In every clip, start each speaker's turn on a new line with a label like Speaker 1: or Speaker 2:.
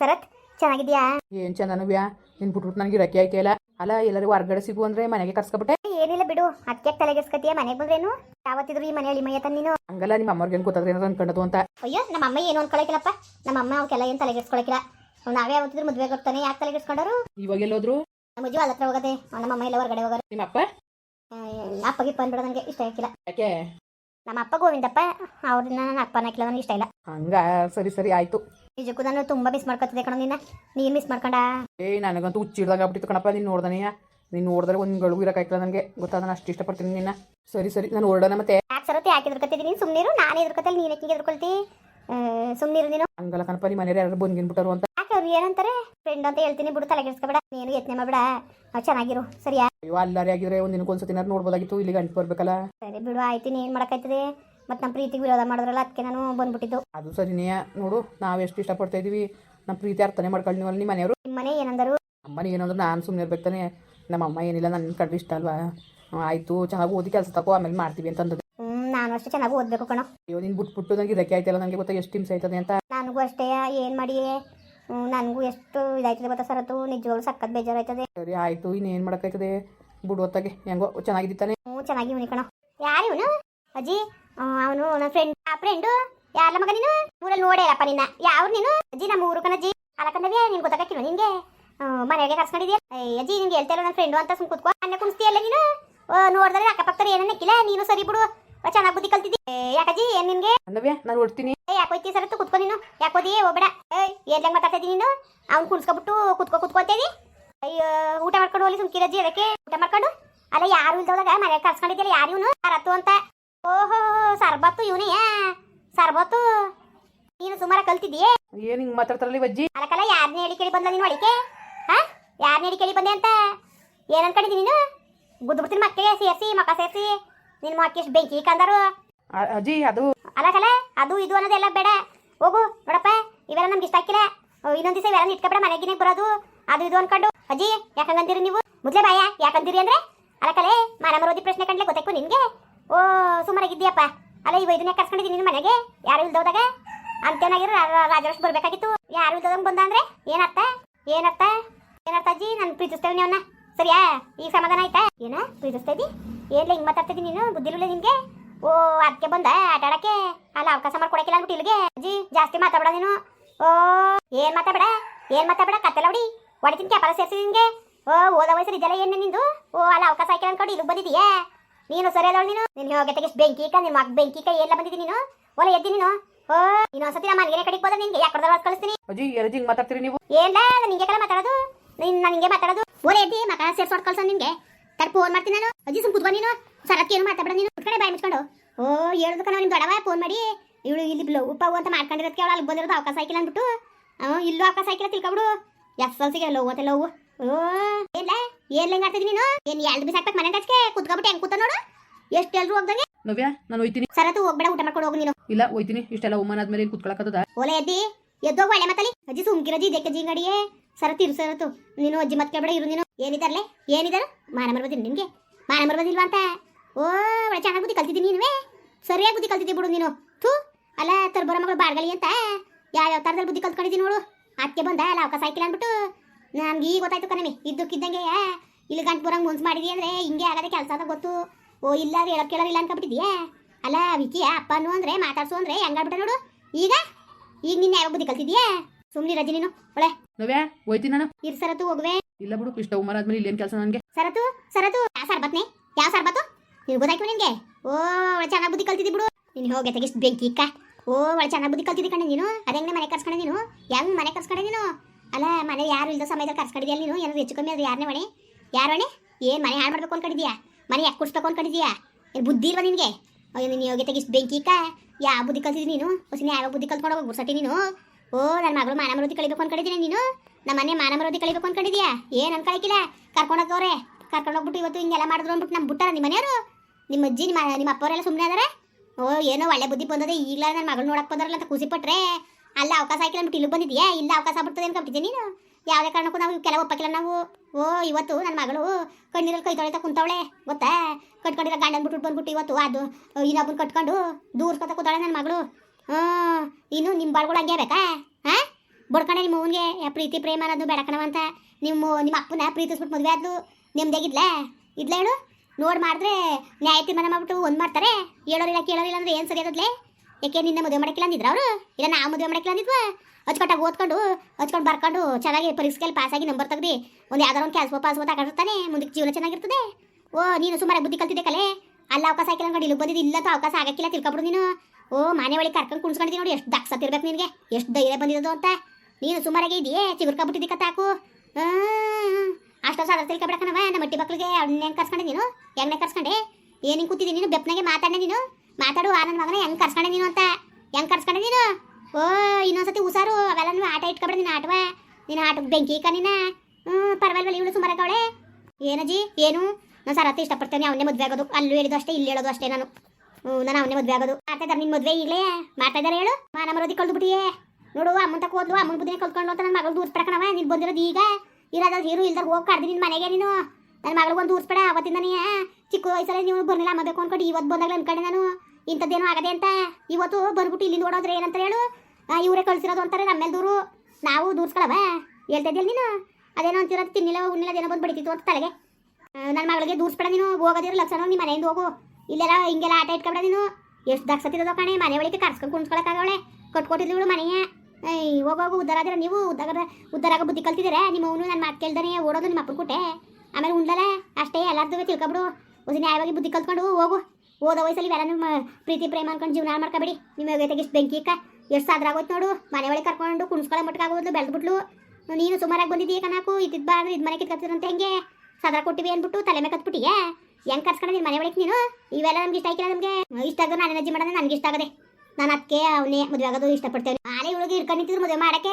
Speaker 1: ಶರತ್ ಚೆನ್ನಾಗಿದ್ಯಾ?
Speaker 2: ಏನು ಚಂದನವ್ಯಾ ನಿನ್ ಬಿಟ್ಬಿಟ್ಟು ನನಗೆ ಇರಕ್ಕೆ ಆಯ್ತಿಲ್ಲ ಅಲ್ಲ ಎಲ್ಲರೂ ಹೊರ್ಗಡೆ ಸಿಗು ಅಂದ್ರೆ ಮನೆಗೆ ಕರ್ಸ್ಕೊಬಿಟ್ಟೆ?
Speaker 1: ಏನಿಲ್ಲ ಬಿಡು ಅದಕ್ಕೆ ತಲೆಗೆಸ್ಕತಿಯ ಮನೆಗೆ ಬಂದ್ರೇನು? ಯಾವತ್ತಿದ್ರು ಈ ಮನೆಯಲ್ಲಿ ಮೈಯ ನೀನು
Speaker 2: ಹಂಗಲ್ಲ ನಿಮ್ಮ ಅಮ್ಮವ್ರಿಗೆ ಗೊತ್ತಾದ್ರೆ ಏನಾದ್ರು ಅನ್ಕೊಂಡದು ಅಂತ.
Speaker 1: ಅಯ್ಯೋ ನಮ್ಮ ಅಮ್ಮ ಏನು ಅನ್ಕೊಳಕಿಲ್ಲಪ್ಪ. ನಮ್ಮ ಅಮ್ಮ ಅವಕ್ಕೆಲ್ಲ ಏನು ತಲೆಗೆಸ್ಕೊಳಕಿಲ್ಲ ನಾವೇ ಯಾವತ್ತಿದ್ರು ಮದುವೆ ಕೊಡ್ತಾನೆ ಯಾಕೆ ತಲೆಗೆಸ್ಕೊಂಡರು
Speaker 2: ಇವಾಗ ಎಲ್ಲೋದ್ರು?
Speaker 1: ನಮ್ಮ ಅಜ್ಜಿ ಅಲ್ಲತ್ರ ಹೋಗದೆ. ನಮ್ಮ ಅಮ್ಮ ಎಲ್ಲ ಹೊರಗಡೆ ಹೋಗೋರು.
Speaker 2: ನಿಮ್ಮ ಅಪ್ಪ
Speaker 1: ಅಪ್ಪಗೆ ಬಂದ್ಬಿಡ ನನಗೆ ಇಷ್ಟ ಆಗಿಲ್ಲ.
Speaker 2: ಯಾಕೆ?
Speaker 1: ನಮ್ಮ ಅಪ್ಪ ಗೋವಿಂದಪ್ಪ ಅವ್ರನ್ನ ನನ್ನ ಅಪ್ಪನ ಹಾಕಿಲ್ಲ ನನಗೆ ಇಷ್ಟ ಇಲ್ಲ.
Speaker 2: ಹಂಗ ಸರಿ ಸರಿ ಆಯ್ತು.
Speaker 1: ನಿಜಕ್ಕೂ ನಾನು ತುಂಬಾ ಮಿಸ್ ಮಾಡ್ಕೊತಿದ್ದೆ ಕಣ ನಿನ್ನ. ನೀನ್ ಮಿಸ್ ಮಾಡ್ಕೊಂಡ?
Speaker 2: ಏ ನನಗಂತೂ ಹುಚ್ಚಿಡ್ದಾಗ ಆಗ್ಬಿಟ್ಟಿತ್ತು ಕಣಪ್ಪ ನೀನು ನೋಡ್ದಾನೆ ನೀನು ನೋಡಿದ್ರೆ ಒಂದು ಗಳು ಇರೋಕ್ಕಾಗಿಲ್ಲ ನನಗೆ. ಗೊತ್ತಾ ನಾನು ಅಷ್ಟು ಇಷ್ಟಪಡ್ತೀನಿ ನಿನ್ನ. ಸರಿ ಸರಿ ನಾನು ಹೊರಡೋಣ ಮತ್ತೆ.
Speaker 1: ಯಾಕೆ ಸರತಿ ಯಾಕೆ ಎದುರ್ಕೊತಿದ್ದೀನಿ ನೀನು? ಸುಮ್ಮನಿರು ನಾನು ಎದುರ್ಕೊತಲ್ಲಿ ನೀನು ಯಾಕೆ ಎದುರ್ಕೊಳ್ತಿ? ಸುಮ್ಮನಿರು ನೀನು.
Speaker 2: ಹಂಗಲ್ಲ ಕಣಪ್ಪ ನಿಮ್ಮ ಮನೆಯವ್ರು ಯಾರು ಬಂದ್ಗಿನ್ಬಿಟ್ಟರು ಅಂತ.
Speaker 1: ಯಾಕೆ ಅವ್ರು ಏನಂತಾರೆ? ಫ್ರೆಂಡ್ ಅಂತ ಹೇಳ್ತೀನಿ ಬಿಡು ತಲೆಗೆಡ್ಸ್ಕೊಬೇಡ ನೀನು ಯತ್ನೆ ಮಾಡ್ಬೇಡ. ಚೆನ್ನಾಗಿರು ಸರಿಯಾ?
Speaker 2: ಅಯ್ಯೋ ಅಲ್ಲಾರಿ ಆಗಿದ್ರೆ ಒಂದು ದಿನಕ್ಕೊಂದ್ಸತಿ ಏನಾದ್ರು ನೋಡ್ಬೋದಾಗಿತ್ತು ಇಲ್ಲಿ ಗಂಟು ಬರ್ಬೇಕಲ್ಲ.
Speaker 1: ಸರಿ ಬಿಡು ಆಯ್ತು ಏನ್ ಮಾಡೋಕ್ಕಾಯ್ತದೆ? ಮತ್ತು ನಮ್ಮ ಪ್ರೀತಿಗೆ ವಿರೋಧ ಮಾಡಿದ್ರಲ್ಲ ಅದಕ್ಕೆ ನಾನು ಬಂದ್ಬಿಟ್ಟಿದ್ದು.
Speaker 2: ಅದು ಸರಿನೇ ನೋಡು ನಾವು ಎಷ್ಟು ಇಷ್ಟಪಡ್ತಾ ಇದೀವಿ. ನಮ್ಮ ಪ್ರೀತಿ ಅರ್ಥನೆ ಮಾಡ್ಕೊಂಡು ನಿಮ್ ನಿಮ್ಮ ಮನೆಯವರು.
Speaker 1: ನಿಮ್ಮ ಮನೆ ಏನಂದರು?
Speaker 2: ಅಮ್ಮನ ಏನಂದ್ರೆ ನಾನು ಸುಮ್ಮನೆ ಇರ್ಬೇಕು ತಾನೆ. ನಮ್ಮ ಅಮ್ಮ ಏನಿಲ್ಲ ನನ್ನ ಕಂಡ್ರೆ ಇಷ್ಟ ಅಲ್ವಾ? ಹ್ಮ್, ಆಯ್ತು ಚೆನ್ನಾಗಿ ಓದಿ ಕೆಲಸ ತಗೋ ಆಮೇಲೆ ಮಾಡ್ತೀವಿ ಅಂತಂದದ್ದು.
Speaker 1: ಹ್ಞೂ ನಾನು ಅಷ್ಟೇ ಚೆನ್ನಾಗಿ ಓದಬೇಕು ಕಣೋ.
Speaker 2: ಅಯ್ಯೋ ನೀನು ಬಿಟ್ಬಿಟ್ಟು ನನಗೆ ಇದಕ್ಕೆ ಆಯ್ತಲ್ಲ? ನನಗೆ ಗೊತ್ತಾ ಎಷ್ಟು ಹಿಂಸೆ ಆಯ್ತದೆ ಅಂತ.
Speaker 1: ನನಗೂ ಅಷ್ಟೇ ಏನು ಮಾಡಿ ನನಗೂ ಎಷ್ಟು ಇದಾಯ್ತದೆ ಗೊತ್ತಾ ಅದು? ನಿಜವಾಗ್ಲೂ ಸಕ್ಕತ್ ಬೇಜಾರಾಯ್ತದೆ.
Speaker 2: ಸರಿ ಆಯಿತು. ಇನ್ನೇನು ಮಾಡೋಕ್ಕಾಯ್ತದೆ? ಬಿಡು ಹೊತ್ತಾಗೆ ಹೆಂಗೋ ಚೆನ್ನಾಗಿದ್ದಾನೆ
Speaker 1: ಹ್ಞೂ ಚೆನ್ನಾಗಿ ಕಣೋ. ಯಾರು ಇವನು? ಅಜ್ಜಿ ಅವನು ನನ್ನ ಫ್ರೆಂಡ್ ಆ ಫ್ರೆಂಡು ಯಾರ ಮಗ ನೀನು? ಊರಲ್ಲಿ ನೋಡೇ ಇಲ್ಲಪ್ಪ ನಿನ್ನ. ಯಾವ ನೀನು? ಅಜ್ಜಿ ನಮ್ಮ ಊರು ಕಣಜ್ಜಿ ಅಲ್ಲಕಂದವ್ಯ ನೀನು ಗೊತ್ತಾಗಿಲ್ಲ ನಿಂಗೆ? ಆ, ಮನೆಗೆ ಕರ್ಸ್ಕೊಂಡಿದ್ಯಾ? ಏಯ್, ಅಜ್ಜಿ ನಿಂಗೆ ಹೇಳ್ತಾ ಇಲ್ಲ ನನ್ನ ಫ್ರೆಂಡು ಅಂತ ಸುಮ್ ಕೂತ್ಕೋ. ಅನ್ನ ಕುಣಿಸ್ತೀಯಲ್ಲ ನೀನು? ಓ, ನೋಡಿದ್ರೆ ಅಕ್ಕಪಕ್ಕ ಏನನ್ನ ಕಿಲ್ಲ ನೀನು ಸರಿ ಬಿಡು. ಚೆನ್ನಾಗಿ ಬುದ್ಧಿ ಕಲ್ತಿದ್ದಿ? ಯಾಕಜ್ಜಿ ಏನ್ ನಿನ್ಗೆ?
Speaker 2: ಅಂದವ್ಯ ನಾನು ಹೊಡ್ತೀನಿ
Speaker 1: ಏ ಯಾಕೋಯ್ತಿ ಸರತ್ತು ಕುತ್ಕೊ ನೀನು. ಯಾಕೋದಿ ಹೋಗ್ಬೇಡ. ಏಯ್ ಏ ಮಾತಾಡ್ತಾ ನೀನು? ಅವ್ನು ಕುಣಿಸ್ಕೊಬಿಟ್ಟು ಬಿಟ್ಟು ಕುತ್ಕೋತಾ ಇದೀನಿ ಅಯ್ಯೋ ಊಟ ಮಾಡ್ಕೊಂಡು ಹೋಗ್ಲಿ ಸುಮ್ಕಿರಜ್ಜಿ ಅದಕ್ಕೆ. ಊಟ ಮಾಡ್ಕೊಂಡು? ಅಲ್ಲ ಯಾರು ಇಲ್ದೋದಾಗ ಮನೆಗೆ ಕರ್ಸ್ಕೊಂಡಿದ್ಯಲ್ಲ ಯಾರು ಇವನು? ಸರತ್ತು ಅಂತ. ಓಹೋ ಸರ್ಬತ್ತು ಇವನೇ. ಸರ್ಬತ್ತು. ನೀನು ಸುಮಾರ ಕಲ್ತಿದ್ದೀಯೇ?
Speaker 2: ಏನ್ ಹಿಂಗ್ ಮಾತಾಡ್ತಾರಲ್ಲ ಅಜ್ಜಿ?
Speaker 1: ಅಲ್ಲಕಲ್ಲ ಯಾರನ್ನ ಹೇಳಿ ಕೇಳಿ ಬಂದ ನೀನು ಒಳಿಕೆ ಹಾ? ಯಾರನ್ನ ಹೇಳಿ ಕೇಳಿ ಬಂದೆ ಅಂತ? ಏನ್ ಅನ್ಕೊಂಡಿದ್ದೀನಿ ನೀನು? ಗುದ್ದು ಬಿಡ್ತೀನಿ ಮಕ್ಕಳಿಗೆ ಸೇರಿಸಿ ಮಕ್ಕ ಸೇರಿಸಿ. ನಿನ್ನ ಮಾಕಿಸ್ ಬೆಂಕಿ ಕಂದರು?
Speaker 2: ಅಜ್ಜಿ ಅದು
Speaker 1: ಅಲಕಲ್ಲ ಅದು ಇದು ಅನ್ನೋದೆಲ್ಲ ಬೇಡ. ಹೋಗು ನೋಡಪ್ಪ ಇವೆಲ್ಲ ನಮ್ಗೆ ಇಷ್ಟ ಆಗಿಲ್ಲ ಅಹ್, ಇನ್ನೊಂದ್ ದಿವಸ ಇವೆಲ್ಲ ಇಟ್ಕೊಬೇಡ ಮನೆಗಿನೇ ಬರೋದು ಅದು ಇದು ಅನ್ಕೊಂಡು. ಅಜ್ಜಿ ಯಾಕಂದಿರಿ ನೀವು? ಮುದ್ಲೆ ಬಾಯ ಯಾಕಂದಿರಿ ಅಂದ್ರೆ ಅಲಕಲೆ ಮಾನಮರೋಧಿ ಪ್ರಶ್ನೆ ಕಂಡ್ಲೆ ಗೊತ್ತಾಯ್ತು ನಿನ್ಗೆ ಓ ಸುಮಾರಾಗಿದ್ದೀಯಪ್ಪ ಅಲ್ಲ ಇವ ಇದನ್ನ ಕರ್ಸ್ಕೊಂಡಿದ್ದೀನಿ ನಿನ್ನ ಮನೆಗೆ ಯಾರು ಇಲ್ದೋದಾಗ ಅಂತೇನಾಗಿರೋ ರಾಜರಷ್ಟು ಬರ್ಬೇಕಾಗಿತ್ತು ಯಾರು ಇಲ್ದೋದಂಗ್ ಬಂದ ಅಂದ್ರೆ? ಏನರ್ಥ? ಏನರ್ಥ? ಏನರ್ಥ ಅಜ್ಜಿ ನಾನು ಪ್ರೀತಿಸ್ತೇವೆ ನೀವನ್ನ ಸರಿಯಾ? ಈಗ ಸಮಾಧಾನ ಆಯ್ತಾ? ಏನ ಪ್ರೀತಿಸ್ತಾ ಇದ್ದಿ? ಏನ್ಲ ಹಿಂಗ್ ಮಾತಾಡ್ತಿದ್ದೀನಿ ನೀನು? ಬುದ್ಧಿರುಳ್ಳೆ ನಿನ್ಗೆ? ಓ ಅದಕ್ಕೆ ಬಂದ ಆಟ ಆಡಕ್ಕೆ? ಅಲ್ಲ ಅವಕಾಶ ಮಾಡ್ಕೊಡಕ್ಕಿಲ್ಲ ಅಂದ್ಬಿಟ್ಟು ಇಲ್ಲಿಗೆ. ಅಜ್ಜಿ ಜಾಸ್ತಿ ಮಾತಾಡ ನೀನು. ಓ ಏನ್ ಮಾತಾಡ ಏನ್ ಮಾತಾಡ ಕತ್ತೆಲ್ಲ ಹೊಡಿ. ಹೊಡಿತೀನಿ ಕ್ಯಾಪಲ ಸೇರ್ಸಿ ನಿನ್ಗೆ. ಓ ಓದ ವಯಸ್ಸು ಇದೆಲ್ಲ ಏನ್ ನಿಂದು? ಓ ಅಲ್ಲ ಅವಕಾಶ ಆಯ್ಕೆ ಅನ್ಕೊಂಡು ಇಲ್ಲಿಗೆ ಬಂದಿದೀಯಾ? ನೀನು ಸರಿ ಅಲ್ಲ ನೀನು. ನಿನ್ ಹೋಗಿ ತೆಗಿಸ್ ಬೆಂಕಿ ಕ ನಿಮ್ಮ ಅಕ್ಕ ಬೆಂಕಿ ಕೈ ಎಲ್ಲ ಬಂದಿದ್ದೀನಿ ನೀನು. ಓಲ ಎದ್ದಿ ನೀನು. ಓ ನೀನು ಒಂದ್ಸತಿ ನಮ್ಮ ಮನೆಗೆ ಕಡೆಗೆ ಹೋದ್ರೆ ನಿನ್ಗೆ. ಯಾಕೆ ಕಳಿಸ್ತೀನಿ?
Speaker 2: ಅಜ್ಜಿ ಎರಡು ಹಿಂಗೆ ಮಾತಾಡ್ತೀರಿ ನೀವು?
Speaker 1: ಏನ್ ನಿಂಗೆ ಕಲ ಮಾತಾಡೋದು? ನಿನ್ನ ನಿಂಗೆ ಮಾತಾಡೋದು. ಓಲೆ ಎದ್ದಿ ಮಕ ಸೇರ್ಸೋಡ್ ಕಳ್ಸೋ ನಿನ್ಗೆ. ಫೋನ್ ಮಾಡ್ತೀನಿ ನಾನು. ಅಜ್ಜಿ ಸುಮ್ ಕುತ್ಕೊಂಡು ನೀನು. ಸರಕ್ಕೆ ಏನು ಮಾತಾಡ ನೀನು. ಕುತ್ಕೊಂಡೆ ಬಾಯಿ ಮುಚ್ಕೊಂಡು. ಓ ಹೇಳುದು ನಾವು ನಿಮ್ ದೊಡ್ಡವ ಫೋನ್ ಮಾಡಿ. ಇವಳು ಇಲ್ಲಿ ಬ್ಲೌ ಉಪ್ಪವು ಅಂತ ಮಾಡ್ಕೊಂಡಿರೋದಕ್ಕೆ ಅವಳು ಅಲ್ಲಿ ಬಂದಿರೋದು ಅವಕಾಶ ಆಯ್ಕಿಲ್ಲ ಅಂದ್ಬಿಟ್ಟು. ಅವ ಇಲ್ಲೂ ಅವಕಾಶ ಆಯ್ಕಿಲ್ಲ ತಿಳ್ಕೊಬಿಡು. ಎಸ್ ಎಲ್ ಸಿಗೆ ಲವ್ ಅಂತ ಲೋವು ಓ ಏನ್ಲ? ಏನ್ ಹೆಂಗ್ ನೀನು? ಏನ್ ಎರಡು ಬಿಸಿ ಹಾಕ್ಬೇಕು ಮನೆ ಕಚ್ಕೆ ಕುತ್ಕೊಬಿಟ್ಟು ಹೆಂಗ್ ಕೂತ ನೋಡು. ಎಷ್ಟು ಎಲ್ರು ಹೋಗ್ದಂಗೆ?
Speaker 2: ನವ್ಯ ನಾನು ಹೋಯ್ತೀನಿ.
Speaker 1: ಸರತ್ತು ಹೋಗ್ಬೇಡ ಊಟ ಮಾಡ್ಕೊಂಡು ಹೋಗು ನೀನು.
Speaker 2: ಇಲ್ಲ ಹೋಯ್ತೀನಿ. ಇಷ್ಟೆಲ್ಲ ಉಮ್ಮನ ಆದ್ಮೇಲೆ ಕುತ್ಕೊಳಕತ್ತದ
Speaker 1: ಓಲೆ ಎದ್ದಿ. ಎದ್ದೋಗ ಒಳ್ಳೆ ಮಾತಲ್ಲಿ. ಅಜ್ಜಿ ಸುಮ್ಕಿರಜಿ ಇದಕ್ಕೆ ಜಿಂಗಡಿಯೇ ಸರತ್ತು ಇರು ಸರತು ನೀನು ಅಜ್ಜಿ ಮತ್ತೆ ಕೇಳಬೇಡ ಇರು ನೀನು. ಏನಿದಾರಲೆ? ಏನಿದಾರ? ಮಾನ ಮರ್ಬೋದಿಲ್ಲ ನಿನಗೆ ಮಾನ ಬರ್ಬೋದಿಲ್ವಾ ಅಂತ? ಓ, ಒಳ್ಳೆ ಚೆನ್ನಾಗಿ ಬುದ್ಧಿ ಕಲ್ತಿದ್ದೀನಿ ನೀನುವೇ. ಸರಿಯಾಗಿ ಬುದ್ಧಿ ಕಲ್ತಿದ್ದಿ ಬಿಡು ನೀನು. ಥೂ, ಅಲ್ಲ ತರ ಬರೋ ಮಗಳು ಬಾಡ್ಗಳಿ ಅಂತ? ಯಾವ ಥರದಲ್ಲಿ ಬುದ್ಧಿ ಕಲ್ತ್ಕೊಂಡಿದ್ದೀನಿ ನೋಡು. ಅದಕ್ಕೆ ಬಂದ, ಅಲ್ಲ ಅವಕಾಶ ಅಂದ್ಬಿಟ್ಟು. ನಮ್ಗೆ ಈಗ ಗೊತ್ತಾಯ್ತು ಕಣಮಿ ಇದ್ದಕ್ಕಿದ್ದಂಗೆ ಇಲ್ಲಿ ಗಂಟು ಬರಂಗ್ ಮುನ್ಸ್ ಮಾಡಿದಿ ಅಂದ್ರೆ ಹಿಂಗೆ ಆಗದೆ ಕೆಲಸ ಅದ ಗೊತ್ತು. ಓ ಇಲ್ಲ ಹೇಳಕ್ ಕೇಳೋರಿಲ್ಲ ಅನ್ಕೊಬಿಟ್ಟಿದ್ಯಾ ಅಲ್ಲ, ವಿಕಿಯ ಅಪ್ಪನು ಅಂದ್ರೆ ಮಾತಾಡ್ಸು ಅಂದ್ರೆ ಹೆಂಗಾಗ್ಬಿಟ್ಟ ನೋಡು. ಈಗ? ಈಗ ನಿನ್ನ ಯಾವ ಬುದ್ಧಿ ಕಲ್ತಿದ್ಯಾ? ಸುಮ್ನಿ ರಜಿ ನೀನು ಒಳೆ
Speaker 2: ನವ್ಯ ಹೋಯ್ತೀನಿ ನಾನು.
Speaker 1: ಇರ್ ಸರತು ಹೋಗುವೆ.
Speaker 2: ಇಲ್ಲ ಬಿಡು ಇಷ್ಟ ಉಮರ್ ಆದ್ಮೇಲೆ ಇಲ್ಲೇನ್ ಕೆಲಸ ನನಗೆ.
Speaker 1: ಸರತು ಸರತು. ಯಾವ ಸರ್ಬತ್ನೆ ಯಾವ ಸರ್ಬತ್ತು ನೀನು ಗೊತ್ತಾಯ್ತು ನಿನ್ಗೆ? ಓ ಒಳ್ಳೆ ಚೆನ್ನಾಗಿ ಬುದ್ಧಿ ಕಲ್ತಿದ್ದಿ ಬಿಡು. ನೀನು ಹೋಗಿ ತೆಗಿಸ್ ಬೆಂಕಿ ಇಕ್ಕ ಓ ಒಳ್ಳೆ ಚೆನ್ನಾಗಿ ಬುದ್ಧಿ ಕಲ್ತಿದ್ದಿ ಕಣೆ ನೀನು. ಅದೇ ಮನೆ ಕರ್ಸ್ಕೊಂಡೆ ನೀನು? ಹೆಂಗ್ ಮನೆ ಕರ್ಸ್ಕೊಂಡೆ ನೀನು? ಅಲ್ಲ ಮನೆ ಯಾರು ಇಲ್ದ ಸಮಯದಲ್ಲಿ ಕರ್ಸ್ಕೊಂಡಿದ್ಯಾ ನೀನು? ಏನಾದ್ರು ಹೆಚ್ಚು ಕಮ್ಮಿ ಅದು ಯಾರನೇ ಯಾರ್ ಮಣಿ? ಏನ್ ಮನೆ ಹಾಳು ಮಾಡ್ಬೇಕು ಅನ್ಕೊಂಡಿದ್ಯಾ? ಮನೆ ಯಾಕೆ ಕುಡ್ಸ್ಬೇಕು ಅನ್ಕೊಂಡಿದ್ಯಾ? ಏನ್ ಬುದ್ಧಿ ಇಲ್ವಾ ನಿನ್ಗೆ? ಅಯ್ಯೋ ನೀನು ಯೋಗ್ಯ ತೆಗಿಸ್ ಬೆಂಕಿ ಇಕ್ಕ ಯಾವ ಬುದ್ಧಿ ಕಲ್ತಿದ್ದಿ ನೀನು? ಯಾವ ಬುದ್ಧಿ ಕಲ್ತ್ಕೊಂಡು ಹೋಗಿ ಗುರ್ಸಟಿ ನೀನು? ಓ ನನ್ನ ಮಗಳು ಮಾನ ಮರೋದಿ ಕಳಿಬೇಕು ಅನ್ಕೊಂಡಿದ್ದೀನಿ ನೀನು. ನಮ್ಮ ಮನೆ ಮಾನ ಮರೋದಿ ಕಳಿಬೇಕು ಅನ್ಕೊಂಡಿದ್ಯಾ? ಏನು ಅನ್ಕೊಳಕಿಲ್ಲ? ಕರ್ಕೊಂಡು ಹೋಗ್ಬಿಟ್ಟು ಇವತ್ತು ಹಿಂಗೆಲ್ಲ ಮಾಡಿದ್ರು ಅಂದ್ಬಿಟ್ಟು ನಮ್ಮ ಬಿಟ್ಟಾರ ನಿಮ್ಮ ಮನೆಯವರು. ನಿಮ್ಮ ಅಜ್ಜಿ, ನಿಮ್ಮ ನಿಮ್ಮ ಅಪ್ಪವರೆಲ್ಲ ಸುಮ್ಮನೆ ಅದಾರೆ ಓ, ಏನೋ ಒಳ್ಳೆ ಬುದ್ಧಿ ಬಂದದೆ, ಈಗಲೇ ನನ್ನ ಮಗಳು ನೋಡಕ್ಕೆ ಬಂದಾರಲ್ಲ ಅಂತ ಖುಷಿ ಪಟ್ರೆ ಅಲ್ಲ, ಅವಕಾಶ ಹಾಕಿಲ್ಲ ಅಂದ್ಬಿಟ್ಟು ಇಲ್ಲಿ ಬಂದಿದ್ಯಾ? ಇಲ್ಲ, ಅವಕಾಶ ಆಗ್ಬಿಡ್ತದೆ ಅನ್ಕೊಬಿಟ್ಟಿದ್ದೆ ನೀನು? ಯಾವುದೇ ಕಾರಣಕ್ಕೂ ನಾವು ಕೆಲವು ಒಪ್ಪಕ್ಕಿಲ್ಲ ನಾವು. ಓ, ಇವತ್ತು ನನ್ನ ಮಗಳು ಕಣ್ಣೀರಲ್ಲಿ ಕೈ ತೊಳಿತಾ ಕುಂತವಳೆ. ಗೊತ್ತಾ? ಕಟ್ಕೊಂಡಿರೋ ಗಾಂಡನ್ ಬಿಟ್ಟು ಬಂದ್ಬಿಟ್ಟು ಇವತ್ತು ಅದು ಇನ್ನೊಬ್ಬನ ಕಟ್ಕೊಂಡು ದೂರ್ಸ್ಕೊತ ಕೂತಾಳೆ ನನ್ನ ಮಗಳು. ಹ್ಞೂ ಇನ್ನು ನಿಮ್ಮ ಬಾಳ್ಗಳು ಹಂಗೆ ಬೇಕಾ? ಹಾಂ? ಬಡ್ಕೊಂಡೆ ನಿಮ್ಮ ಅವನಿಗೆ ಪ್ರೀತಿ, ಪ್ರೇಮ ಅನ್ನೋದು ಬೆಳಕಣವ ಅಂತ. ನಿಮ್ಮ ನಿಮ್ಮ ಅಪ್ಪನ ಪ್ರೀತಿಸ್ಬಿಟ್ಟು ಮದುವೆ ಆದ್ಲು ನೆಮ್ಮದಿಯಾಗಿದ್ಲಾ ಇದ್ಲಾ ಹೇಳು? ನೋಡಿ ಮಾಡಿದ್ರೆ ನ್ಯಾಯ ತೀರ್ಮಾನ ಮಾಡ್ಬಿಟ್ಟು ಒಂದು ಮಾಡ್ತಾರೆ. ಹೇಳೋರಿಲ್ಲ, ಕೇಳೋರಿಲ್ಲ ಅಂದ್ರೆ ಏನು ಸರಿ ಆದದ್ಲೆ ಯಾಕೆ ನಿನ್ನ ಮದುವೆ ಮಾಡಕ್ಕಿಲ್ಲ ಅಂದಿದ್ರು ಅವರು? ಇಲ್ಲ ನಾವು ಮದುವೆ ಮಾಡಕ್ಕಿಲ್ಲ ಅಂದಿದ್ವಾ? ಅಚ್ಕಟ್ಟಾಗಿ ಓದ್ಕೊಂಡು ಹಚ್ಕೊಂಡು ಬರ್ಕೊಂಡು ಚೆನ್ನಾಗಿ ಪರೀಕ್ಷೆಯಲ್ಲಿ ಪಾಸಾಗಿ ನಂಬರ್ ತೆಗ್ದು ಒಂದು ಯಾವ್ದಾರು ಒಂದು ಕೆಲಸ ಪಾಸ್ ತಗೊಂಡಿರ್ತಾನೆ ಮುಂದಕ್ಕೆ ಜೀವನ ಚೆನ್ನಾಗಿರ್ತದೆ. ಓ, ನೀನು ಸುಮಾರು ಬುದ್ಧಿ ಕಲ್ತಿದ್ದೆ ಕಲೆ. ಅಲ್ಲ ಅವಕಾಶ ಹಾಕಿಲ್ಲ ಅನ್ಕೊಂಡು ಇಲ್ಲಿ ಬಂದಿದ್ದು ಇಲ್ಲ ಅವಕಾಶ ಆಗಕ್ಕಿಲ್ಲ ತಿಳ್ಕೊಬಿಡು ನೀನು. ಓ, ಮನೆ ಒಳಗೆ ಕರ್ಕೊಂಡು ಕುಣ್ಸ್ಕೊಂಡಿದ್ದೀನಿ ನೋಡಿ, ಎಷ್ಟು ದಕ್ಷತಿರ್ಬೇಕು ನಿನಗೆ, ಎಷ್ಟು ಧೈರ್ಯ ಬಂದಿದ್ದು ಅಂತ. ನೀನು ಸುಮಾರಾಗಿ ಇದೆಯೇ ಚಿಗುರ್ಕೊಬಿಟ್ಟಿದ್ದಿ ಕತ್ತಾಕು ಅಷ್ಟು ಸಾಲ ತಿಳ್ಕೊಬಿಡಕನವ ನಮ್ಮ ಮಟ್ಟಿ ಮಕ್ಳಿಗೆ ಅವ್ನ ಹೆಂಗೆ ಕರ್ಸ್ಕೊಂಡೆ ನೀನು? ಹೆಂಗೆ ಕರ್ಸ್ಕೊಂಡೆ? ಏನಿಂಗೆ ಕೂತಿದ್ದೀನಿ ನೀನು? ಬೆಪ್ಪನಾಗೆ ಮಾತಾಡೆ ನೀನು? ಮಾತಾಡು, ಆ ನನ್ನ ಮಗನ ಹೆಂಗೆ ಕರ್ಸ್ಕೊಂಡೆ ನೀನು ಅಂತ. ಹೆಂಗೆ ಕರ್ಸ್ಕೊಂಡೆ ನೀನು? ಓ, ಇನ್ನೊಂದ್ಸತಿ ಹುಷಾರು, ಅವೆಲ್ಲ ನೀವು ಆಟ ಇಟ್ಕೊಬಿಡ ನೀನು ಆಟವ. ನೀನು ಆಟಕ್ಕೆ ಬೆಂಕಿ ಇಕ್ಕ ನೀನು ಹ್ಞೂ ಪರವಾಗಿಲ್ಲ ಇವಳು ಸುಮಾರಾಗವಳೆ ಏನಜ್ಜಿ, ಏನು? ನಾನು ಹತ್ತು ಇಷ್ಟಪಡ್ತೇನೆ, ಅವನ್ನೇ ಮದುವೆ ಆಗೋದು. ಅಲ್ಲೂ ಹೇಳಿದ್ದು ಅಷ್ಟೇ, ಇಲ್ಲಿ ಹೇಳೋದು ಅಷ್ಟೇ ನಾನು. ನಾನು ಅವನೇ ಮದುವೆ ಆಗೋದು. ಮಾಡ್ತಾ ಇದ್ದಾರೆ ನಿನ್ನ ಮದುವೆ ಈಗಲೇ? ಮಾಡ್ತಾ ಇದ್ದಾರೆ ಹೇಳು. ನಮ್ಮ ಮರೋದಿ ಕಳ್ದು ಬಿಟ್ಟಿಯೇ ನೋಡು, ಅಮ್ಮನ ತಕ ಹೋದ್ಲು, ಅಮ್ಮನ ಬುದ್ಧಿನೇ ಕಲ್ತ್ಕೊಂಡು ಅಂತ ನನ್ನ ಮಗಳು ದೂರ್ಸ್ಬಿಡಕಣವ ನೀನು ಬಂದಿರೋದು ಈಗ? ಇರೋದು ಹೀರು ಇಲ್ದಾಗ ಹೋಗಿ ಕರ್ದಿ ನಿನ್ನ ಮನೆಗೆ ನೀನು. ನನ್ನ ಮಗಳಿಗೆ ಒಂದು ದೂರ್ಸ್ಬೇಡ ಅವತ್ತಿಂದ ನೀ ಚಿಕ್ಕ ವಯಸ್ಸಲ್ಲಿ ನೀವು ಬರ್ಲಿಲ್ಲ, ಅಮ್ಮ ಬೇಕು ಅನ್ಕೊಂಡು ಇವತ್ತು ಬಂದಾಗಲೇ ಅನ್ಕೊಂಡೆ ನಾನು. ಇಂಥದ್ದೇನು ಆಗದೆ ಅಂತ. ಇವತ್ತು ಬಂದ್ಬಿಟ್ಟು ಇಲ್ಲಿಂದ ಓಡೋದ್ರೆ ಏನಂತ ಹೇಳು. ಇವರೇ ಕಳ್ಸಿರೋದು ಅಂತಾರೆ ನಮ್ಮ ಮೇಲೆ ದೂರು ನಾವು ದೂರ್ಸ್ಕೊಳವ? ಹೇಳ್ತಾ ನೀನು? ಅದೇನೋ ಅಂತಿರೋದು, ತಿನ್ನಿಲ್ಲ, ಉಣ್ಣಿಲ್ಲ, ಅದೇನೋ ಬಂದು ಬಡಿತಿತ್ತು ಅಂತ ತಲೆಗೆ. ನನ್ನ ಮಗಳಿಗೆ ದೂರ್ಸ್ಬೇಡ ನೀನು ಹೋಗೋದಿರೋ ಲಕ್ಷಣ ನಿಮ್ಮ ಮನೆಯಿಂದ ಹೋಗು. ಇಲ್ಲೆಲ್ಲ ಹಿಂಗೆಲ್ಲ ಆಟ ಇಟ್ಕೊಬೇಡ ನೀನು? ಎಷ್ಟು ದಕ್ಷತಿರೋದೋ ಕಣೆ, ಮನೆ ಒಳಗೆ ಕರ್ಸ್ಕೊಂಡು ಕುಣ್ಸ್ಕೊಳಕ್ಕಾಗವಳೆ? ಕಟ್ಕೊಟ್ಟಿದ್ಲು ಇವಳು ಮನೆಯ ಹೋಗೋಗು ಉದ್ದಾರ ಆದ್ರೆ ನೀವು ಉದ್ದಾರ ಉದ್ದಾರಾಗ ಬುದ್ಧಿ ಕಲ್ತಿದ್ದೀರ? ನಿಮ್ಮ ಅವನು ನನ್ನ ಮಾತು ಕೇಳ್ದಾನೆ, ಓಡೋದು ನಿಮ್ಮ ಅಪ್ಪನ ಕೊಟ್ಟೆ ಆಮೇಲೆ ಉಂಡಲ್ಲ? ಅಷ್ಟೇ, ಎಲ್ಲಾರ್ದು ತಿಳ್ಕೊಬಿಡು. ಒಂದು ನ್ಯಾಯವಾಗಿ ಬುದ್ಧಿ ಕಲ್ತ್ಕೊಂಡು ಹೋಗು. ಓದೋ ವಯಸ್ಸಲ್ಲಿ ಇವೆಲ್ಲ ಪ್ರೀತಿ, ಪ್ರೇಮ ಅನ್ಕೊಂಡು ಜೀವನ ಮಾಡ್ಕೊಬೇಡಿ. ನಿಮ್ಮ ಜೊತೆಗೆ ಇಷ್ಟು ಬೆಂಕಿ ಇಕ್ಕ. ಎಷ್ಟು ಸಾದ್ರ ಆಗೋಯ್ತು ನೋಡು. ಮನೆ ಒಳಗೆ ಕರ್ಕೊಂಡು ಕುಣಿಸ್ಕೊಳ್ಳೋ ಮಟ್ಕಾಗೋದ್ಲು ಬೆಳೆದ್ಬಿಟ್ಲು. ನೀನು ಸುಮಾರಾಗಿ ಬಂದಿದ್ದೀಯ ಕಣಾಕು? ಇದ್ದಿದ್ದು ಬಾ ಅಂದ್ರೆ ಇದು ಮನೆ ಕಿತ್ಕೊತಿರಂತ ಹೆಂಗೆ? ಸಾದ್ರ ಕೊಟ್ಟಿವಿ ಅಂದ್ಬಿಟ್ಟು ತಲೆ ಮೇಲೆ ಕತ್ಬಿಟ್ಟಿಯಾ? ಹೆಂಗ್ ಕರ್ಸ್ಕೊಂಡು ನಿನ್ನ ಮನೆ ಒಳಗೆ ನೀನು? ಇವೆಲ್ಲ ನಮ್ಗೆ ಇಷ್ಟ ಆಯ್ತಿಲ್ಲ ನಮಗೆ. ಇಷ್ಟ ಆಗೋದು ನಾನು ಎನರ್ಜಿ ಮಾಡೋದು ನನಗೆ ಇಷ್ಟ ಆಗದೆ. ನಾನು ಅದಕ್ಕೆ ಅವನೇ ಮದುವೆ ಆಗೋದು ಇಷ್ಟಪಡ್ತೇನೆ. ನಾನೇ ಇವಳಿಗೆ ಇಟ್ಕೊಂಡು ನಿಂತಿದ್ರು ಮದುವೆ ಮಾಡಕ್ಕೆ.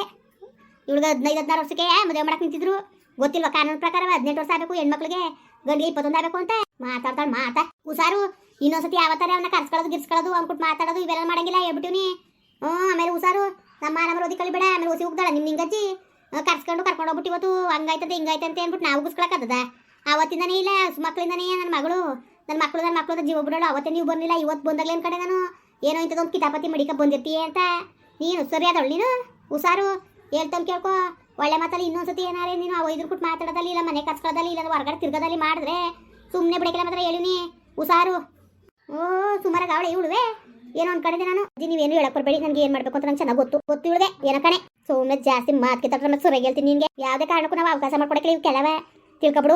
Speaker 1: ಇವಳಿಗೆ ಹದಿನೈದು, ಹದಿನಾರು ವರ್ಷಕ್ಕೆ ಮದುವೆ ಮಾಡಕ್ಕೆ ನಿಂತಿದ್ರು. ಗೊತ್ತಿಲ್ವಾ ಕಾನೂನು ಪ್ರಕಾರ ಹದಿನೆಂಟು ವರ್ಷ ಆಗಬೇಕು, ಹೆಣ್ಮಕ್ಳಿಗೆ ಗಂಡಿಗೆ ಇಪ್ಪತ್ತೊಂದು ಆಗಬೇಕು ಅಂತ. ಮಾತಾಡ್ತಾಳೆ, ಮಾತಾ. ಹುಷಾರು, ಇನ್ನೊಂದ್ಸತಿ ಯಾವತ್ತಾರೆ ಅವನ್ನ ಕರ್ಸ್ಕೊಳ್ಳೋದು, ಗಿರ್ಸ್ಕೊಳ್ಳೋದು ಅಂದ್ಬಿಟ್ಟು ಮಾತಾಡೋದು, ಇವೆಲ್ಲ ಮಾಡಂಗಿಲ್ಲ ಹೇಳ್ಬಿಟ್ಟಿವ್ನಿ. ಹ್ಞೂ, ಆಮೇಲೆ ಹುಷಾರು. ನಮ್ಮ ನಮ್ಮ ಓದಿ ಕಳಿಬೇಡ ಆಮೇಲೆ ಹುಸಿ ಹೋಗ್ತಾಳೆ ನಿಮ್ಮ ಹಿಂಗಜ್ಜಿ ಕರ್ಸ್ಕೊಂಡು ಕರ್ಕೊಂಡು ಹೋಗ್ಬಿಟ್ಟು ಇವತ್ತು ಹಂಗಾಯ್ತದೆ ಹಿಂಗಾಯ್ತು ಅಂತ ಅಂದ್ಬಿಟ್ಟು ನಾವು ಗುಸ್ಕೊಳಕ್ಕದ ಆವತ್ತಿಂದನೇ ಇಲ್ಲ ಮಕ್ಕಳಿಂದನೇ ನನ್ನ ಮಗಳು. ನನ್ನ ಮಕ್ಕಳು ನನ್ನ ಮಕ್ಕಳು ಜೀವ ಬಿಡೋಳು. ಅವತ್ತೇ ನೀವು ಬಂದಿಲ್ಲ, ಇವತ್ತು ಬಂದಾಗಲೇ ಕಡೆ ನಾನು? ಏನೋ ಇಂಥದ್ದೊಂದು ಕಿತಾಪತಿ ಮಡಿಕ ಬಂದಿರ್ತೀಯ ಅಂತ? ನೀನು ಸರಿ ಅದಳು ನೀನು? ಹುಷಾರು. ಹೇಳ್ತಾನೆ ಕೇಳ್ಕೊ. ಒಳ್ಳೆ ಮಾತಲ್ಲಿ ಇನ್ನೊಂದ್ಸತಿ ಏನಾರೇ ನೀನು ಅವ ಇದ್ರ ಕೊಟ್ಟು ಮಾತಾಡೋದಲ್ಲಿ, ಇಲ್ಲ ಮನೆ ಕಚ್ಕೊಳ್ಳೋದಲ್ಲಿ, ಇಲ್ಲ ಹೊರಗಡೆ ತಿರ್ಗೋದಲ್ಲಿ ಮಾಡಿದ್ರೆ ಸುಮ್ಮನೆ ಬಿಡಕಿಲ್ಲ ಮಾತ್ರ ಹೇಳಿನಿ ಹುಷಾರು. ಓ, ಸುಮಾರಾಗಿ ಅವಳೆ ಇವಳುವೆ. ಏನೋ ಅನ್ಕೊಂಡಿದ್ದೆ ನಾನು ನೀವೇನು ಹೇಳಕ್ ಬರಬೇಡಿ, ನನಗೆ ಏನು ಮಾಡಬೇಕು ಅಂತ ನಂಗೆ ಚೆನ್ನಾಗಿ ಗೊತ್ತು. ಗೊತ್ತು ಇವಳಿಗೆ, ಏನೋ ಕಣೆ. ಸುಮ್ಮನೆ ಜಾಸ್ತಿ ಮಾತು ಕಿತ್ತ ಮತ್ತೆ ಸುರಗಿ ಹೇಳ್ತೀನಿ ನಿನಗೆ. ಯಾವುದೇ ಕಾರಣಕ್ಕೂ ನಾವು ಅವಕಾಶ ಮಾಡ್ಕೊಡಕ್ಕೆ ಇವು ಕೆಲವೇ. ತಿಳ್ಕೊಬಿಡು.